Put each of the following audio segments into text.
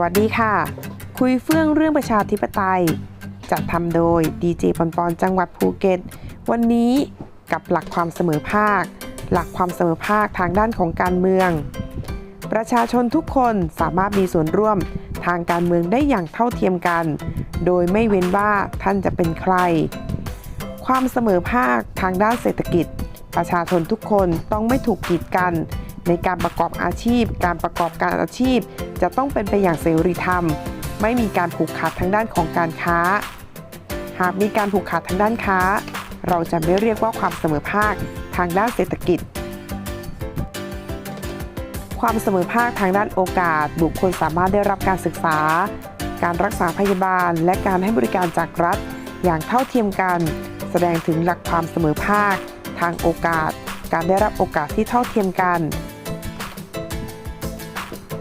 วัสดีค่ะ คุยเฟื่องเรื่องประชาธิปไตย จัดทำโดยดีเจปอนปอนจังหวัดภูเก็ต วันนี้กับหลักความเสมอภาค หลักความเสมอภาคทางด้านของการเมือง ประชาชนทุกคนสามารถมีส่วนร่วมทางการเมืองได้อย่างเท่าเทียมกัน โดยไม่เว้นว่าท่านจะเป็นใคร ความเสมอภาคทางด้านเศรษฐกิจ ประชาชนทุกคนต้องไม่ถูกกีดกัน ในการประกอบอาชีพ การประกอบการอาชีพ จะต้องเป็นไปอย่างเสรีธรรม ไม่มีการผูกขาดทางด้านของการค้า หากมีการผูกขาดทางด้านค้า เราจะไม่เรียกว่าความเสมอภาคทางด้านเศรษฐกิจ ความเสมอภาคทางด้านโอกาส บุคคลสามารถได้รับการศึกษา การรักษาพยาบาล และการให้บริการจากรัฐ อย่างเท่าเทียมกัน แสดงถึงหลักความเสมอภาค ทางโอกาส การได้รับโอกาสที่เท่าเทียมกัน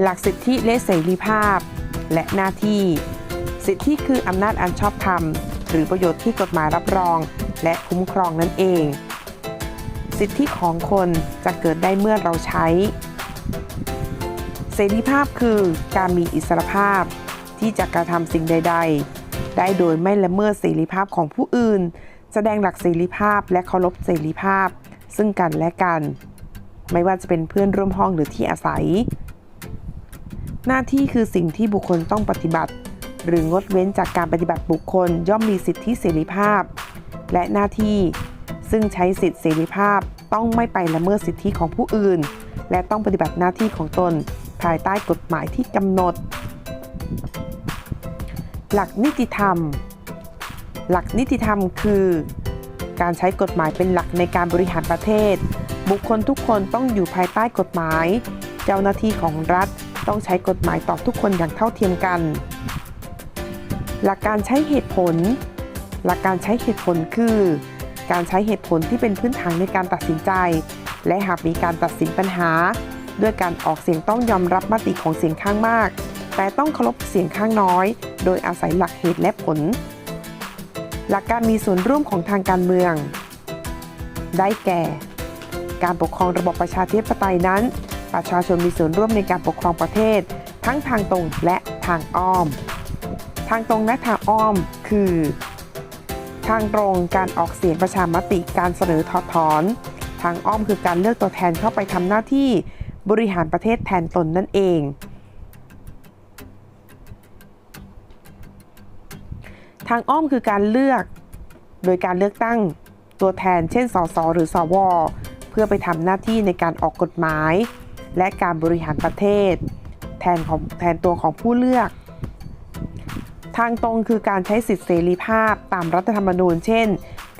หลักสิทธิและเสรีภาพ และหน้าที่ สิทธิคืออำนาจอันชอบธรรม หรือประโยชน์ที่กฎหมายรับรอง และคุ้มครองนั่นเอง สิทธิของคนจะเกิดได้เมื่อเราใช้ เสรีภาพคือการมีอิสรภาพ ที่จะกระทำสิ่งใด ๆ ได้โดยไม่ละเมิดเสรีภาพของผู้อื่น แสดงหลักเสรีภาพและเคารพเสรีภาพ ซึ่งกันและกัน ไม่ว่าจะเป็นเพื่อนร่วมห้องหรือที่อาศัย หน้าที่คือสิ่งที่บุคคลต้องปฏิบัติ หรืองดเว้นจากการปฏิบัติบุคคลย่อมมีสิทธิเสรีภาพ และหน้าที่ ซึ่งใช้สิทธิเสรีภาพต้องไม่ไปละเมิดสิทธิของผู้อื่น และต้องปฏิบัติหน้าที่ของตน ภายใต้กฎหมายที่กำหนด หลักนิติธรรม หลักนิติธรรมคือ การใช้กฎหมายเป็นหลักในการบริหารประเทศ บุคคลทุกคนต้องอยู่ภายใต้กฎหมาย เจ้าหน้าที่ของรัฐ ต้องใช้กฎหมายต่อทุกคนอย่างเท่าเทียมกัน หลักการใช้เหตุผล หลักการใช้เหตุผลคือ การใช้เหตุผลที่เป็นพื้นฐานในการตัดสินใจ และหากมีการตัดสินปัญหา ด้วยการออกเสียงต้องยอมรับมติของเสียงข้างมาก แต่ต้องเคารพเสียงข้างน้อย โดยอาศัยหลักเหตุและผล หลักการมีส่วนร่วมของทางการเมือง ได้แก่ การปกครองระบบประชาธิปไตยนั้น ประชาชนมีส่วนร่วมในการปกครองประเทศ ทั้งทางตรงและทางอ้อม ทางตรงและทางอ้อมคือ ทางตรงการออกเสียงประชามติการเสนอถอดถอน ทางอ้อมคือการเลือกตัวแทนเข้าไปทำหน้าที่บริหารประเทศแทนตนนั่นเองทางอ้อมคือการเลือก โดยการเลือกตั้งตัวแทน เช่น สส หรือ สว เพื่อไปทำหน้าที่ในการออกกฎหมาย และการบริหารประเทศ แทนของแทนตัวของผู้เลือก ทางตรงคือการใช้สิทธิเสรีภาพตามรัฐธรรมนูญ เช่น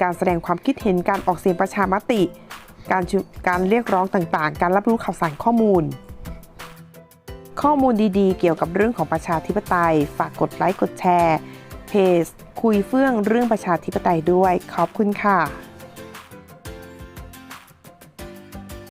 การแสดงความคิดเห็นการออกเสียงประชามติ การการเรียกร้องต่างๆ การรับรู้ข่าวสารข้อมูล ข้อมูลดีๆ เกี่ยวกับเรื่องของประชาธิปไตย ฝากกดไลค์กดแชร์เพจคุยเฟื่องเรื่องประชาธิปไตยด้วย ขอบคุณค่ะ